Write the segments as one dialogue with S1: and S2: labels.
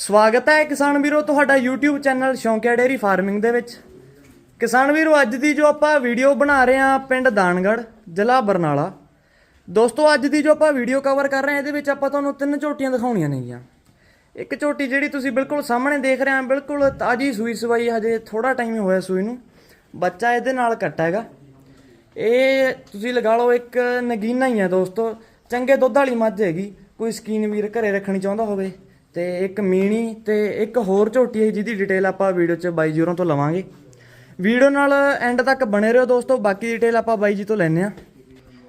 S1: ਸਵਾਗਤ ਹੈ ਕਿਸਾਨ ਵੀਰੋ, ਤੁਹਾਡਾ YouTube ਚੈਨਲ ਸ਼ੌਂਕਿਆ ਡੇਰੀ ਫਾਰਮਿੰਗ ਦੇ ਵਿੱਚ। ਕਿਸਾਨ ਵੀਰੋ, ਅੱਜ ਦੀ ਜੋ ਆਪਾਂ ਵੀਡੀਓ ਬਣਾ ਰਹੇ ਹਾਂ ਪਿੰਡ ਦਾਨਗੜ ਜ਼ਿਲ੍ਹਾ ਬਰਨਾਲਾ। ਦੋਸਤੋ, ਅੱਜ ਦੀ ਜੋ ਆਪਾਂ ਵੀਡੀਓ ਕਵਰ ਕਰ ਰਹੇ ਹਾਂ, ਇਹਦੇ ਵਿੱਚ ਆਪਾਂ ਤੁਹਾਨੂੰ ਤਿੰਨ ਝੋਟੀਆਂ ਦਿਖਾਉਣੀਆਂ ਨੇਗੀਆਂ। ਇੱਕ ਝੋਟੀ ਜਿਹੜੀ ਤੁਸੀਂ ਬਿਲਕੁਲ ਸਾਹਮਣੇ ਦੇਖ ਰਹੇ ਹੋ, ਬਿਲਕੁਲ ਤਾਜੀ ਸੂਈ ਸਵਾਈ, ਹਜੇ ਥੋੜਾ ਟਾਈਮ ਹੀ ਹੋਇਆ ਸੂਈ ਨੂੰ। ਬੱਚਾ ਇਹਦੇ ਨਾਲ ਕੱਟਾ ਹੈਗਾ। ਇਹ ਤੁਸੀਂ ਲਗਾ ਲਓ, ਇੱਕ ਨਗੀਨਾ ਹੀ ਹੈ ਦੋਸਤੋ। ਚੰਗੇ ਦੁੱਧ ਵਾਲੀ ਮੱਝ ਹੈਗੀ। ਕੋਈ ਸਕੀਨ ਵੀਰ ਘਰੇ ਰੱਖਣੀ ਚਾਹੁੰਦਾ ਹੋਵੇ। ਤੇ ਇੱਕ ਮੀਣੀ ਤੇ ਇੱਕ ਹੋਰ ਝੋਟੀ ਹੈ ਜਿਹਦੀ ਡਿਟੇਲ ਆਪਾਂ ਵੀਡੀਓ 'ਚ ਬਾਈ ਜੀਰੋ ਤੋਂ ਲਵਾਂਗੇ। ਵੀਡੀਓ ਨਾਲ ਐਂਡ ਤੱਕ ਬਣੇ ਰਹੋ ਦੋਸਤੋ ਬਾਕੀ ਡਿਟੇਲ ਆਪਾਂ ਬਾਈ ਜੀ ਤੋਂ ਲੈਣੇ ਆ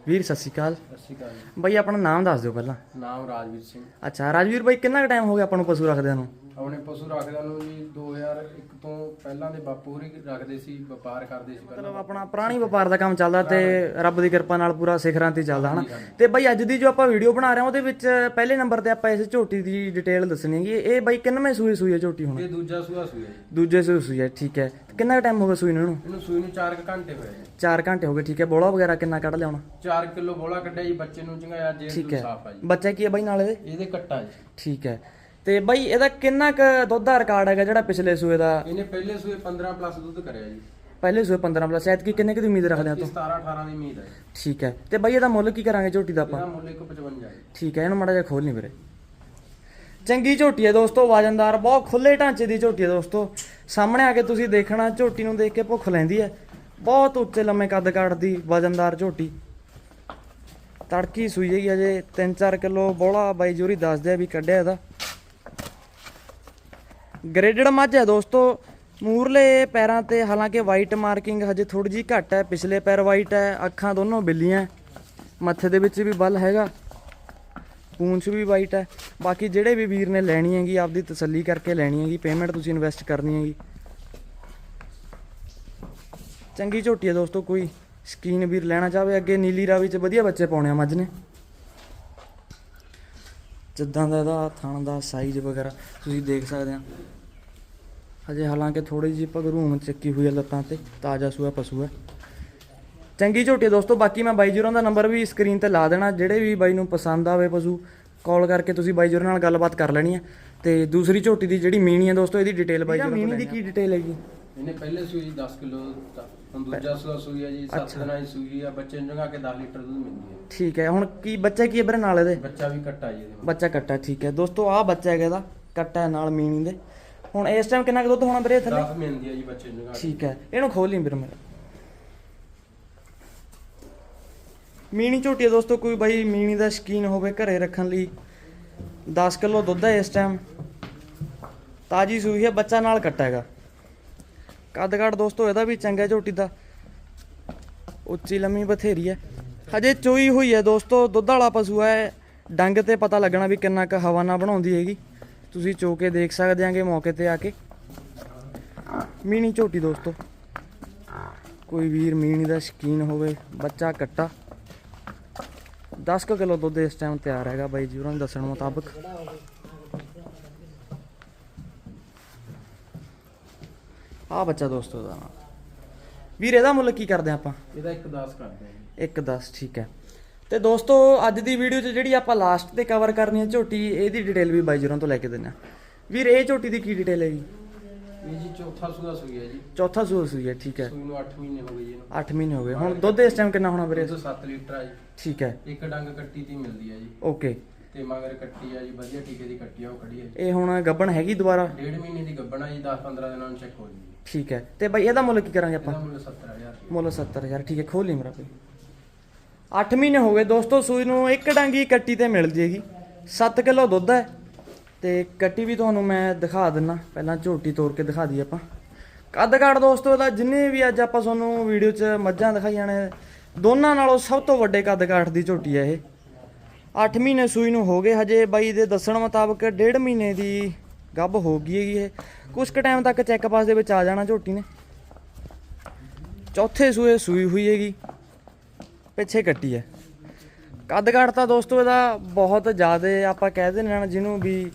S1: ਵੀਰ ਸਤਿ ਸ਼੍ਰੀ ਅਕਾਲ।
S2: ਸਤਿ ਸ਼੍ਰੀ ਅਕਾਲ ਜੀ।
S1: ਬਾਈ ਆਪਣਾ ਨਾਮ ਦੱਸ ਦਿਓ ਪਹਿਲਾਂ।
S2: ਨਾਮ ਰਾਜਵੀਰ ਸਿੰਘ।
S1: ਅੱਛਾ ਰਾਜਵੀਰ ਬਾਈ ਕਿੰਨਾ ਕੁ ਟਾਈਮ ਹੋ ਗਿਆ ਆਪਾਂ ਨੂੰ ਪਸ਼ੂ ਰੱਖਦਿਆਂ ਨੂੰ?
S2: ਆਪਣੇ ਪਸ਼ੂ ਰੱਖਦਿਆਂ ਨੂੰ ਜੀ 2001 ਤੋਂ ਪਹਿਲਾਂ ਦੇ ਬਾਪੂ ਹੋਰੀ ਰੱਖਦੇ ਸੀ ਵਪਾਰ ਕਰਦੇ ਸੀ ਪਹਿਲਾਂ।
S1: ਮਤਲਬ ਆਪਣਾ ਪੁਰਾਣੀ ਵਪਾਰ ਦਾ ਕੰਮ ਚੱਲਦਾ ਤੇ ਰੱਬ ਦੀ ਕਿਰਪਾ ਨਾਲ ਪੂਰਾ ਸਿਖਰਾਂ ਤੇ ਚੱਲਦਾ ਹਨਾ? ਤੇ ਬਾਈ ਅੱਜ ਦੀ ਜੋ ਆਪਾਂ ਵੀਡੀਓ ਬਣਾ ਰਹੇ ਹਾਂ ਉਹਦੇ ਵਿੱਚ ਪਹਿਲੇ ਨੰਬਰ ਤੇ ਆਪਾਂ ਇਸ ਝੋਟੀ ਦੀ ਡਿਟੇਲ ਦੱਸਣੀ ਹੈਗੀ। ਇਹ ਬਾਈ ਕਿੰਨਵੇਂ ਸੂਈ ਸੂਈ ਹੈ ਝੋਟੀ ਹੁਣ?
S2: ਇਹ ਦੂਜਾ ਸੂਆ ਸੂਆ ਜੀ।
S1: ਦੂਜੇ ਸੂਈ ਹੈ ਠੀਕ ਹੈ। ਕਿੰਨਾ ਟਾਈਮ ਹੋ ਗਿਆ ਸੂਈ ਨੂੰ ਇਹਨੂੰ?
S2: ਇਹਨੂੰ ਸੂਈ ਨੂੰ 4 ਘੰਟੇ ਹੋਏ ਜੀ
S1: 4 ਘੰਟੇ ਹੋ ਗਏ ਠੀਕ ਹੈ। ਬੋਲਾ ਵਗੈਰਾ ਕਿੰਨਾ ਕੱਢ ਲਿਆਉਣਾ
S2: 4 ਕਿਲੋ ਬੋਲਾ ਕੱਢਿਆ ਜੀ ਬੱਚੇ ਨੂੰ ਚੰਗਾਇਆ ਜੇਬ
S1: ਠੀਕ
S2: ਤੋਂ
S1: ਹੈ।
S2: ਸਾਫ਼ ਆ ਜੀ।
S1: ਬੱਚਾ ਕੀ ਹੈ ਬਾਈ ਨਾਲ ਇਹਦੇ?
S2: ਇਹਦੇ ਕੱਟਾ ਜੀ।
S1: ਠੀਕ ਹੈ। ਤੇ ਬਾਈ ਇਹਦਾ ਕਿੰਨਾ ਕੁ ਦੁੱਧ ਦਾ ਰਿਕਾਰਡ ਹੈਗਾ ਜਿਹੜਾ ਪਿਛਲੇ ਸੂਏ ਦਾ?
S2: ਇਹਨੇ ਪਹਿਲੇ ਸੂਏ 15 ਪਲੱਸ ਦੁੱਧ ਕਰਿਆ ਜੀ।
S1: ਪਹਿਲੇ ਸੂਏ 15 ਪਲੱਸ ਐਤ ਕੀ ਕਿੰਨੇ ਕੁ ਦੀ ਉਮੀਦ ਰੱਖਦੇ ਆ ਤੋਂ?
S2: 17 18 ਦੀ ਉਮੀਦ ਹੈ।
S1: ਠੀਕ ਹੈ। ਤੇ ਬਾਈ ਇਹਦਾ ਮੁੱਲ ਕੀ ਕਰਾਂਗੇ ਝੋਟੀ ਦਾ ਆਪਾਂ?
S2: ਇਹਦਾ ਮੁੱਲ 155 ਜੀ
S1: ਠੀਕ ਹੈ ਇਹਨੂੰ ਮਾੜਾ ਜਿਹਾ ਖੋਲ ਨਹੀਂ ਵੀਰੇ। ਚੰਗੀ ਝੋਟੀ ਹੈ ਦੋਸਤੋ ਵਾਜਨਦਾਰ ਬਹੁਤ ਖੁੱਲੇ ਢਾਂਚੇ ਦੀ ਝੋਟੀ ਹੈ ਦੋਸਤੋ। ਸਾਹਮਣੇ ਆ ਕੇ ਤੁਸੀਂ ਦੇਖਣਾ ਝੋਟੀ ਨੂੰ ਦੇਖ ਕੇ ਭੁੱਖ ਲੈਂਦੀ ਹੈ। ਬਹੁਤ ਉੱਚੇ ਲੰਮੇ ਕੱਦ ਕਾਠ ਦੀ ਵਜਨਦਾਰ ਝੋਟੀ। ਤੜਕੀ ਸੂਈ ਹੈਗੀ ਅਜੇ 3-4 ਕਿਲੋ ਬੋਲਾ ਬਾਈ ਜੋਰੀ ਦੱਸਦੇ ਆ ਵੀ ਕੱਢਿਆ ਇਹਦਾ। ਗ੍ਰੇਡਡ ਮੱਝ ਹੈ ਦੋਸਤੋ। ਮੂਰਲੇ ਪੈਰਾਂ ਤੇ ਹਾਲਾਂਕਿ ਵਾਈਟ ਮਾਰਕਿੰਗ ਹਜੇ ਥੋੜੀ ਜੀ ਘੱਟ ਹੈ। ਪਿਛਲੇ ਪੈਰ ਵਾਈਟ ਹੈ, ਅੱਖਾਂ ਦੋਨੋਂ ਬਿੱਲੀਆਂ ਮੱਥੇ ਦੇ ਵਿੱਚ ਵੀ ਬਲ ਹੈਗਾ। ਪੂੰਛ ਵੀ ਵਾਈਟ ਹੈ। ਬਾਕੀ ਜਿਹੜੇ ਵੀ ਵੀਰ ਨੇ ਲੈਣੀ ਹੈਗੀ, ਆਪਦੀ ਤਸੱਲੀ ਕਰਕੇ ਲੈਣੀ ਹੈਗੀ। ਪੇਮੈਂਟ ਤੁਸੀਂ ਇਨਵੈਸਟ ਕਰਨੀ ਹੈਗੀ। ਚੰਗੀ ਝੋਟੀ ਹੈ ਦੋਸਤੋ ਕੋਈ। ਸਕੀਨ ਵੀਰ ਲੈਣਾ ਚਾਹਵੇ, ਅੱਗੇ ਨੀਲੀ ਰਾਵੀ ਚ ਵਧੀਆ ਬੱਚੇ ਪਾਉਣੇ ਆ ਮੱਝ ਨੇ। ਜਿੱਦਾਂ ਦਾ ਇਹਦਾ ਥਣ ਦਾ ਸਾਈਜ਼ ਵਗੈਰਾ ਤੁਸੀਂ ਦੇਖ ਸਕਦੇ ਆ। ਹਜੇ ਹਾਲਾਂਕਿ ਥੋੜੀ ਜਿਹੀ ਪਗਰੂਮ ਚੱਕੀ ਹੋਈ ਹੈ ਲੱਤਾਂ ਤੇ ਤਾਜ਼ਾ ਸੂਆ ਪਸ਼ੂ ਹੈ ਚੰਗੀ ਝੋਟੀ ਦੋਸਤੋ ਬਾਕੀ ਮੈਂ ਬਾਈ ਜੀਰੋ ਦਾ ਨੰਬਰ ਵੀ ਸਕਰੀਨ ਤੇ ਲਾ ਦੇਣਾ। ਜਿਹੜੇ ਵੀ ਬਾਈ ਨੂੰ ਪਸੰਦ ਆਵੇ ਪਸ਼ੂ ਕਾਲ ਕਰਕੇ ਤੁਸੀਂ ਬਾਈ ਜੀਰੋ ਨਾਲ ਗੱਲਬਾਤ ਕਰ ਲੈਣੀ ਹੈ ਤੇ ਦੂਸਰੀ ਝੋਟੀ ਦੀ ਜਿਹੜੀ ਮੀਣੀ ਹੈ ਦੋਸਤੋ ਇਹਦੀ ਡਿਟੇਲ ਬਾਈ ਜੀਰੋ ਮੀਣੀ ਦੀ ਕੀ ਡਿਟੇਲ ਹੈਗੀ?
S2: ਇਹਨੇ ਪਹਿਲੇ ਸੂਈ ਜੀ 10 ਕਿਲੋ ਹੁਣ ਦੂਜਾ ਸੂਆ ਸੂਈ ਹੈ ਜੀ 7 ਦਿਨਾਂ ਦੀ ਸੂਈ ਆ ਬੱਚੇ ਨੂੰ ਜਗਾ ਕੇ 10 ਲੀਟਰ ਦੁੱਧ ਮਿਲਦੀ ਹੈ
S1: ਠੀਕ ਹੈ ਹੁਣ ਕੀ ਬੱਚਾ ਕੀ ਹੈ ਵੀਰੇ ਨਾਲ ਇਹਦੇ?
S2: ਬੱਚਾ ਵੀ ਕੱਟਾ ਜੀ ਇਹਦੇ।
S1: ਬੱਚਾ ਕੱਟਾ ਠੀਕ ਹੈ। ਦੋਸਤੋ ਆਹ ਬੱਚਾ ਹੈਗਾ ਇਹਦਾ ਕੱਟਾ ਹੈ ਨਾਲ ਮੀਣੀ ਦੇ। ਹੁਣ ਇਸ ਟਾਈਮ ਕਿੰਨਾ ਕੁ ਦੁੱਧ ਹੋਣਾ ਵੀਰੇ ਥੱਲੇ
S2: 10 ਮਿਲਦੀ ਹੈ ਜੀ ਬੱਚੇ ਨੂੰ ਜਗਾ ਕੇ।
S1: ਠੀਕ ਹੈ ਇਹਨੂੰ ਖੋਲ ਲਈ ਵੀਰ ਮੇਰਾ। ਮੀਣੀ ਝੋਟੀ ਹੈ ਦੋਸਤੋ ਕੋਈ ਬਾਈ ਮੀਣੀ ਦਾ ਸ਼ਕੀਨ ਹੋਵੇ ਘਰੇ ਰੱਖਣ ਲਈ। 10 ਕਿਲੋ ਦੁੱਧ ਹੈ ਇਸ ਟਾਈਮ ਤਾਜੀ ਸੂਈ ਹੈ ਬੱਚਾ ਨਾਲ ਕੱਟਾ ਹੈਗਾ। ਕੱਦ ਕਾਠ ਦੋਸਤੋ, ਇਹਦਾ ਵੀ ਚੰਗਾ ਝੋਟੀ ਦਾ। ਉੱਚੀ, ਲੰਮੀ, ਬਥੇਰੀ ਹੈ। ਹਜੇ ਚੋਈ ਹੋਈ ਹੈ ਦੋਸਤੋ, ਦੁੱਧ ਵਾਲਾ ਪਸ਼ੂ ਹੈ। ਡੰਗ ਤੇ ਪਤਾ ਲੱਗਣਾ ਵੀ ਕਿੰਨਾ ਕੁ ਹਵਾ ਨਾ ਬਣਾਉਂਦੀ ਹੈਗੀ। ਤੁਸੀਂ ਚੋ ਕੇ ਦੇਖ ਸਕਦੇ ਆਂਗੇ ਮੌਕੇ ਤੇ ਆ ਕੇ। ਮੀਣੀ ਝੋਟੀ ਦੋਸਤੋ। ਕੋਈ ਵੀਰ ਮੀਣੀ ਦਾ ਸ਼ਕੀਨ ਹੋਵੇ, ਬੱਚਾ ਕੱਟਾ। 10 ਕੁ ਕਿਲੋ ਦੁੱਧ ਇਸ ਟਾਈਮ ਤਿਆਰ ਹੈਗਾ ਬਾਈ ਜੀ, ਉਹਨਾਂ ਦੇ ਦੱਸਣ ਮੁਤਾਬਕ। ਆ ਬੱਚਾ ਦੋਸਤੋ ਦਾ ਵੀਰ ਇਹਦਾ ਮੁੱਲ ਕੀ ਕਰਦੇ ਆਪਾਂ?
S2: ਇਹਦਾ ਇੱਕ 10 ਕਰਦੇ ਆ ਜੀ।
S1: 1 10 ਠੀਕ ਹੈ। ਤੇ ਦੋਸਤੋ ਅੱਜ ਦੀ ਵੀਡੀਓ 'ਚ ਜਿਹੜੀ ਆਪਾਂ ਲਾਸਟ ਤੇ ਕਵਰ ਕਰਨੀ ਹੈ ਝੋਟੀ ਇਹਦੀ ਡਿਟੇਲ ਵੀ ਬਾਈ ਜੀਰੋ ਤੋਂ ਲੈ ਕੇ ਦਿੰਨਾ ਵੀਰ ਇਹ ਝੋਟੀ ਦੀ ਕੀ ਡਿਟੇਲ ਹੈਗੀ
S2: ਇਹ ਜੀ ਚੌਥਾ ਸੂਆ ਸੂਈ ਹੈ ਜੀ।
S1: ਚੌਥਾ ਸੂਰ ਸੂਈ ਹੈ ਠੀਕ ਹੈ।
S2: ਸੂਈ ਨੂੰ 8 ਮਹੀਨੇ ਹੋ ਗਏ ਜੀ ਇਹਨੂੰ।
S1: 8 ਮਹੀਨੇ ਹੋ ਗਏ। ਹੁਣ ਦੁੱਧ ਇਸ ਟਾਈਮ ਕਿੰਨਾ ਹੋਣਾ ਵੀਰੇ?
S2: ਦੁੱਧ 7 ਲੀਟਰ ਆ ਜੀ।
S1: ਠੀਕ ਹੈ।
S2: ਇੱਕ ਡੰਗ ਕੱਟੀ ਦੀ ਮਿਲਦੀ ਹੈ ਜੀ।
S1: ਓਕੇ।
S2: ਤੇ ਮਗਰ ਕੱਟੀ ਆ ਜੀ ਵਧੀਆ ਟੀਕੇ ਦੀ ਕੱਟੀ ਆ ਉਹ ਖੜੀ ਹੈ ਜੀ।
S1: ਇਹ ਹੁਣ ਗੱਬਣ ਹੈਗੀ ਦੁਬਾਰਾ?
S2: ਡੇਢ ਮਹੀਨੇ ਦੀ ਗੱਬਣਾ ਜੀ 10 15 ਦਿਨਾਂ ਨੂੰ ਚੈੱਕ ਹੋ ਜੀ
S1: ਠੀਕ ਹੈ। ਤੇ ਬਾਈ ਇਹਦਾ ਮੁੱਲ ਕੀ ਕਰਾਂਗੇ ਆਪਾਂ?
S2: ਇਹਦਾ ਮੁੱਲ 70000 ਰੁਪਏ
S1: ਮੁੱਲ 70000 ਠੀਕ ਹੈ ਖੋਲ ਲਈ ਮੇਰਾ ਭਾਈ 8 ਮਹੀਨੇ ਹੋ ਗਏ ਦੋਸਤੋ ਸੂਈ ਨੂੰ ਇੱਕ ਡਾਂਗੀ ਕੱਟੀ ਤੇ ਮਿਲ ਜੇਗੀ। 7 ਕਿਲੋ ਦੁੱਧ ਹੈ ਤੇ ਕੱਟੀ ਵੀ ਤੁਹਾਨੂੰ ਮੈਂ ਦਿਖਾ ਦਿੰਨਾ। ਪਹਿਲਾਂ ਝੋਟੀ ਤੋੜ ਕੇ ਦਿਖਾ ਦਈਏ ਆਪਾਂ। ਕੱਦ ਕਾਠ ਦੋਸਤੋ ਇਹਦਾ ਜਿੰਨੇ ਵੀ ਅੱਜ ਆਪਾਂ ਤੁਹਾਨੂੰ ਵੀਡੀਓ 'ਚ ਮੱਝਾਂ ਦਿਖਾਈਆਂ ਨੇ ਦੋਨਾਂ ਨਾਲੋਂ ਸਭ ਤੋਂ ਵੱਡੇ ਕੱਦ ਕਾਠ ਦੀ ਝੋਟੀ ਹੈ ਇਹ। 8 ਮਹੀਨੇ ਸੂਈ ਨੂੰ ਹੋ ਗਏ ਹਜੇ ਬਾਈ ਦੇ ਦੱਸਣ ਮੁਤਾਬਕ ਡੇਢ ਮਹੀਨੇ ਦੀ ਗੱਭ ਹੋ ਗਈ ਹੈਗੀ ਇਹ। ਕੁਝ ਕੁ ਟਾਈਮ ਤੱਕ ਚੈੱਕ ਪਾਸ ਦੇ ਵਿੱਚ ਆ ਜਾਣਾ ਝੋਟੀ ਨੇ। ਚੌਥੇ ਸੂਏ ਸੂਈ ਹੋਈ ਹੈਗੀ, ਪਿੱਛੇ ਕੱਟੀ ਹੈ। ਕੱਦ ਕਾਠ ਤਾਂ ਦੋਸਤੋ ਇਹਦਾ ਬਹੁਤ ਜ਼ਿਆਦਾ ਆਪਾਂ ਕਹਿ ਦਿੰਦੇ ਹਾਂ ਜਿਹਨੂੰ ਵੀ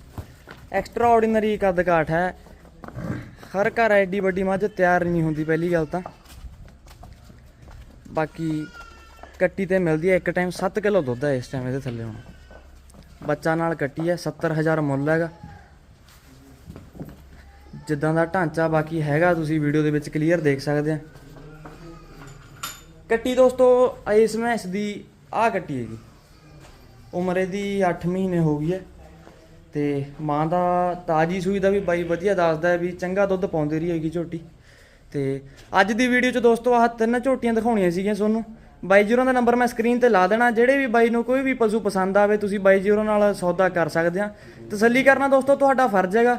S1: ਐਕਸਟਰਾ ਆਰਡੀਨਰੀ ਕੱਦ ਕਾਠ ਹੈ। ਹਰ ਘਰ ਐਡੀ ਵੱਡੀ ਮੱਝ ਤਿਆਰ ਨਹੀਂ ਹੁੰਦੀ ਪਹਿਲੀ ਗੱਲ ਤਾਂ। ਬਾਕੀ ਕੱਟੀ ਤੇ ਮਿਲਦੀ ਹੈ, ਇੱਕ ਟਾਈਮ 7 ਕਿਲੋ ਦੁੱਧ ਹੈ ਇਸ ਟਾਈਮ ਇਹਦੇ ਥੱਲੇ ਹੁਣ। ਬੱਚਾ ਨਾਲ ਕੱਟੀ ਹੈ 70000 ਮੁੱਲ ਹੈਗਾ। ਜਿੱਦਾਂ ਦਾ ਢਾਂਚਾ ਬਾਕੀ ਹੈਗਾ, ਤੁਸੀਂ ਵੀਡੀਓ ਦੇ ਵਿੱਚ ਕਲੀਅਰ ਦੇਖ ਸਕਦੇ ਆ। ਕੱਟੀ ਦੋਸਤੋ, ਇਸ ਮੈਸ ਦੀ ਆ ਕੱਟੀ ਹੈਗੀ। ਉਮਰ ਇਹਦੀ 8 ਮਹੀਨੇ ਹੋ ਗਈ ਹੈ ਤੇ ਮਾਂ ਦਾ ਤਾਜੀ ਸੂਈ ਦਾ ਵੀ ਬਾਈ ਵਧੀਆ ਦੱਸਦਾ ਹੈ ਵੀ ਚੰਗਾ ਦੁੱਧ ਪਾਉਂਦੀ ਰਹੀ ਹੈਗੀ ਝੋਟੀ। ਤੇ ਅੱਜ ਦੀ ਵੀਡੀਓ 'ਚ ਦੋਸਤੋ, ਆਹ ਤਿੰਨ ਝੋਟੀਆਂ ਦਿਖਾਉਣੀਆਂ ਸੀਗੀਆਂ ਤੁਹਾਨੂੰ। ਬਾਈ ਜੀਰੋ ਦਾ ਨੰਬਰ ਮੈਂ ਸਕਰੀਨ ਤੇ ਲਾ ਦੇਣਾ। ਜਿਹੜੇ ਵੀ ਬਾਈ ਨੂੰ ਕੋਈ ਵੀ ਪਸ਼ੂ ਪਸੰਦ ਆਵੇ, ਤੁਸੀਂ ਬਾਈ ਜੀਰੋ ਨਾਲ ਸੌਦਾ ਕਰ ਸਕਦੇ ਆ। ਤਸੱਲੀ ਕਰਨਾ ਦੋਸਤੋ, ਤੁਹਾਡਾ ਫਰਜ਼ ਹੈਗਾ।